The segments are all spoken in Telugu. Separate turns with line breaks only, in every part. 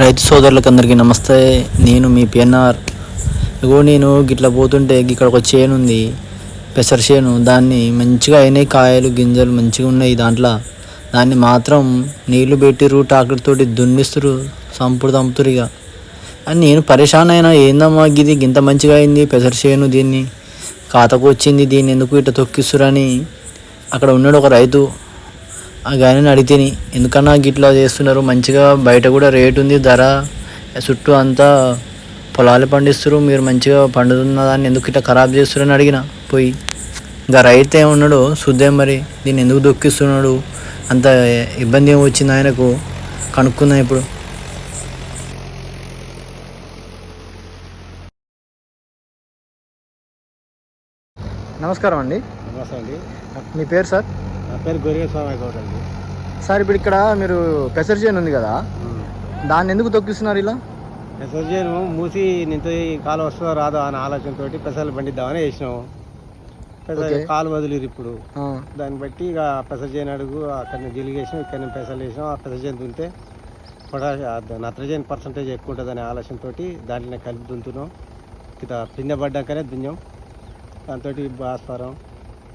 రైతు సోదరులకు అందరికీ నమస్తే. నేను మీ పిఎన్ఆర్ ఇగో నేను గిట్లా పోతుంటే ఇక్కడ ఒక చేను ఉంది. పెసర చేను. దాన్ని మంచిగా అయినాయి కాయలు గింజలు మంచిగా ఉన్నాయి దాంట్లో. దాన్ని మాత్రం నీళ్ళు పెట్టిర్రు ట్రాక్టర్ తోటి దున్నిస్తురు సంపుడు తంపుతురు ఇక అని నేను పరేషాన్ అయినా ఏందమ్మా గిది? గింత మంచిగా అయింది పెసర చేను దీన్ని. ఖాతకు వచ్చింది దీన్ని ఎందుకు ఇట్లా తొక్కిస్తురని అక్కడ ఉన్నాడు ఒక రైతు. ఆ గాయని అడిగితేని ఎందుకన్నా గిట్లా చేస్తున్నారు? మంచిగా బయట కూడా రేట్ ఉంది ధర చుట్టూ అంతా పొలాలు పండిస్తారు మీరు మంచిగా పండుతున్న దాన్ని ఎందుకు ఇట్లా ఖరాబ్ చేస్తున్నారని అడిగిన పోయి. ఇంకా రైతు ఏమన్నాడు? శుద్ధం మరి దీన్ని ఎందుకు దొక్కిస్తున్నాడు? అంత ఇబ్బంది ఏమి వచ్చింది ఆయనకు? కనుక్కుందాం ఇప్పుడు. నమస్కారం అండి.
నమస్తే అండి.
మీ పేరు సార్?
పేరు గొరిగే స్వామి గౌడ్ అండి.
సార్ ఇప్పుడు ఇక్కడ మీరు పెసర చేను ఉంది కదా దాన్ని ఎందుకు తొక్కిస్తున్నారు ఇలా?
పెసర్జేను మూసి నింత కాలు వస్తుందో రాదో అనే ఆలోచనతోటి పెసర్లు పండిద్దామని వేసినాము పెసర. కాలు వదిలిరు ఇప్పుడు. దాన్ని బట్టి ఇక పెసర్జేని అడుగు అక్కడ జిలిగి వేసినాం ఇక్కడ పెసర్లు వేసినాం ఆ పెసర్జేని దుంతే పొటాష్ నత్రజని పర్సంటేజ్ ఎక్కువ ఉంటుందనే ఆలోచనతోటి దాంట్లోనే కలిపి దుంతున్నాం ఇక పిందె పడ్డాకనే దున్నాం దాంతో భాస్వరం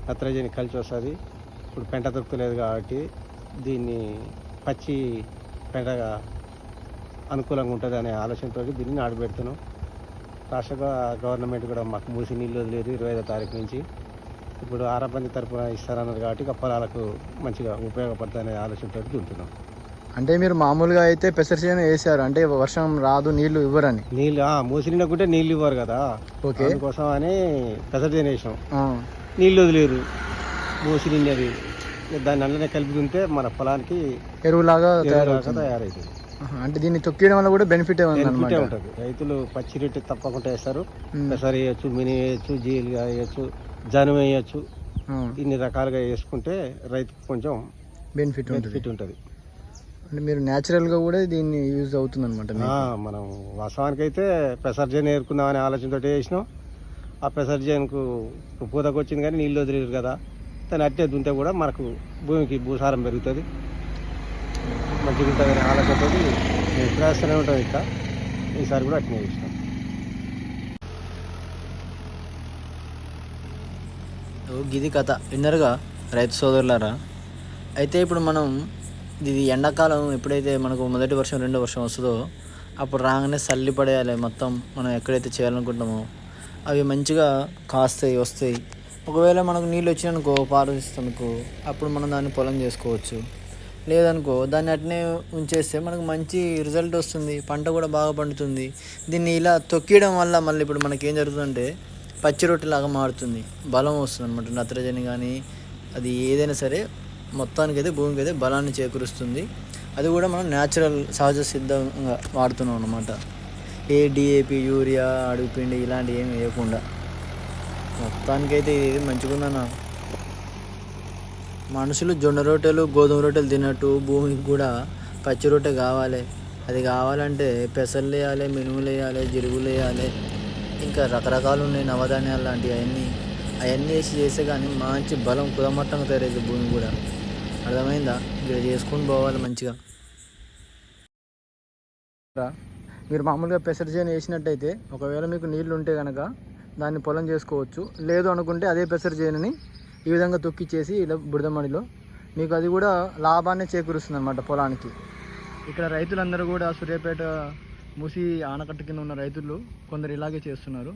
నత్రజని కలిసి వస్తుంది. ఇప్పుడు పెంట దొరుకుతలేదు కాబట్టి దీన్ని పచ్చి పెంటగా అనుకూలంగా ఉంటుంది అనే ఆలోచనతో దీన్ని నాడబెడుతున్నాం రాష్ట్ర గవ- గవర్నమెంట్ కూడా మాకు మూసి నీళ్ళు వదిలేరు ఇరవై ఐదో తారీఖు నుంచి. ఇప్పుడు ఆరబంది తరపున ఇస్తారన్నారు కాబట్టి పొలాలకు మంచిగా ఉపయోగపడుతుందనే ఆలోచనతో దుంటున్నాం
అంటే మీరు మామూలుగా అయితే పెసర చేను వేసారు అంటే వర్షం రాదు నీళ్ళు ఇవ్వరని.
నీళ్ళు ఆ, మూసి నిండకుంటే నీళ్ళు ఇవ్వరు కదా.
ఓకే.
అందుకోసం అని పెసర
ఆ,
నీళ్ళు వదిలేరు. మూసి నిండేది దాన్ని అందులోనే కలిపి దుంటే మన పొలానికి
ఎరువులాగా తయారవుతుంది. అంటే దీన్ని తొక్కియడం వల్ల కూడా బెనిఫిట్
ఉంటుంది. రైతులు పచ్చి రొట్టె తప్పకుండా వేస్తారు. పెసర వేయచ్చు మిని వేయచ్చు జీలుగా వేయచ్చు జనం వేయచ్చు. ఇన్ని రకాలుగా వేసుకుంటే రైతుకు కొంచెం
బెనిఫిట్ ఉంటుంది.
బెనిఫిట్ ఉంటుంది.
అంటే మీరు natural గా కూడా దీన్ని యూజ్ అవుతుంది అనమాట
మనం వాస్తవానికి అయితే పెసర్జన్ ఏరుకుందామనే ఆలోచనతో వేసినాం. ఆ పెసర్జన్కు పూతకు వచ్చింది కానీ నీళ్ళు వదిలేరు కదా. దాన్ని అట్టే దుంతే కూడా మనకు భూమికి భూసారం పెరుగుతుంది. మంచిగా తగిన ఆలోచనతో మేము ప్రయాసనే ఉంటుంది ఇంకా ఈసారి కూడా అట్నే వేసినాం
ఇది గిది కథ. విన్నరుగా? రైతు సోదరులారా? అయితే ఇప్పుడు మనం ఇది ఎండాకాలం ఎప్పుడైతే మనకు మొదటి వర్షం రెండో వర్షం వస్తుందో అప్పుడు రాగానే చల్లి పడేయాలి మొత్తం మనం ఎక్కడైతే చేయాలనుకుంటామో అవి మంచిగా కాస్తాయి వస్తాయి. ఒకవేళ మనకు నీళ్ళు వచ్చినాయనుకో పారదిస్తానుకో అప్పుడు మనం దాన్ని పొలం చేసుకోవచ్చు. లేదనుకో దాన్ని అట్నే ఉంచేస్తే మనకు మంచి రిజల్ట్ వస్తుంది. పంట కూడా బాగా పండుతుంది. దీన్ని ఇలా తొక్కియడం వల్ల మళ్ళీ ఇప్పుడు మనకి ఏం జరుగుతుందంటే పచ్చి రొట్టెలాగా మారుతుంది. బలం వస్తుంది అనమాట నత్రజని కానీ అది ఏదైనా సరే మొత్తానికైతే భూమికి అయితే బలాన్ని చేకూరుస్తుంది. అది కూడా మనం న్యాచురల్ సహజ సిద్ధంగా వాడుతున్నాం అనమాట ఏ డిఏపి యూరియా అడుగుపిండి ఇలాంటివి ఏమి వేయకుండా. మొత్తానికైతే ఇది మంచిగా మనుషులు జొన్న రొట్టెలు గోధుమ రొట్టెలు తిన్నట్టు భూమికి కూడా పచ్చి రొట్టె కావాలి. అది కావాలంటే పెసలు వేయాలి మినుములు వేయాలి జిరుగులు వేయాలి. ఇంకా రకరకాలు ఉన్నాయి నవధాన్యాలు లాంటివి అవన్నీ. అవన్నీ వేసి చేస్తే కానీ మంచి బలం కుదమట్టంగా తయారైంది భూమి కూడా. అర్థమైందా? ఇక్కడ చేసుకొని పోవాలి మంచిగా. మీరు మామూలుగా పెసర చేను వేసినట్టయితే ఒకవేళ మీకు నీళ్ళు ఉంటే కనుక దాన్ని పొలం చేసుకోవచ్చు. లేదు అనుకుంటే అదే పెసర చేయనని ఈ విధంగా తొక్కిచ్చేసి ఇలా బురదమడిలో మీకు అది కూడా లాభాన్ని చేకూరుస్తుంది అనమాట పొలానికి. ఇక్కడ రైతులందరూ కూడా సూర్యాపేట మూసి ఆనకట్ట కింద ఉన్న రైతులు కొందరు ఇలాగే చేస్తున్నారు.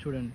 చూడండి.